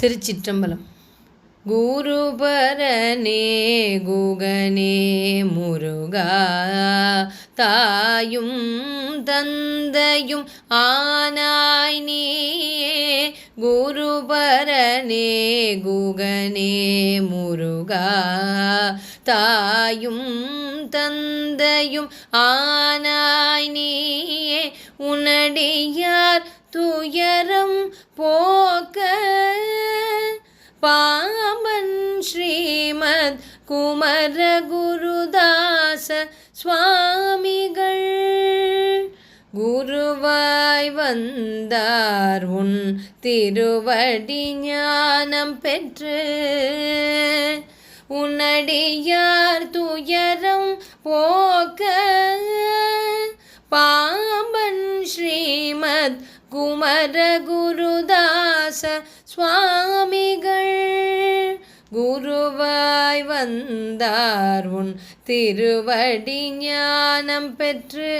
திருச்சிற்றம்பலம். குருபரனே குகனே முருகா தாயும் தந்தையும் ஆனாய் நீயே. குருபரனே குகனே முருகா தாயும் தந்தையும் ஆனாய் நீயே. உனடியார் துயரம் போ ஸ்ரீமத் குமர குருதாச சுவாமிகள். குருவாய் வந்தார் உன் திருவடி ஞானம் பெற்று. உன்னடியார் துயரம் போக்க. பாம்பன் ஸ்ரீமத் குமர குருதாச சுவாமிகள். குருவாய் வந்தார் உன் திருவடி ஞானம் பெற்று.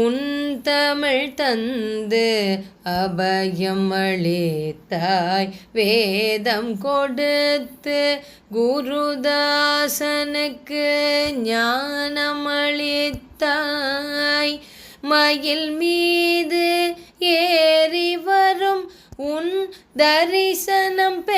உன் தமிழ் தந்து அபயம் அளித்தாய் வேதம் கொடுத்து குருதாசனுக்கு ஞானம் அளித்தாய். மயில் மீது ஏறி வரும் உன் தரிசனம் பெ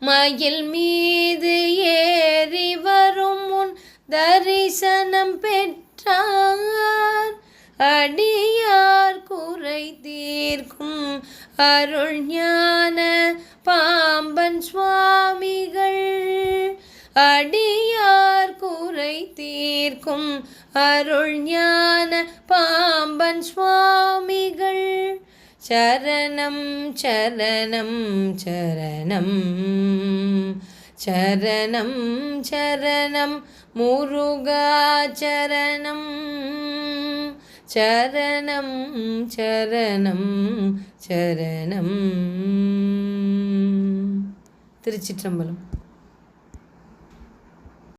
மயில் மீது ஏறி வரும் முன் தரிசனம் பெற்றார். அடியார் குறை தீர்க்கும் அருள் ஞான பாம்பன் சுவாமிகள். அடியார் குறை தீர்க்கும் அருள் ஞான பாம்பன் சுவாமிகள். சரணம் சரணம் சரணம். சரணம் சரணம் முருகா சரணம். சரணம் சரணம் சரணம். திருச்சிற்றம்பலம்.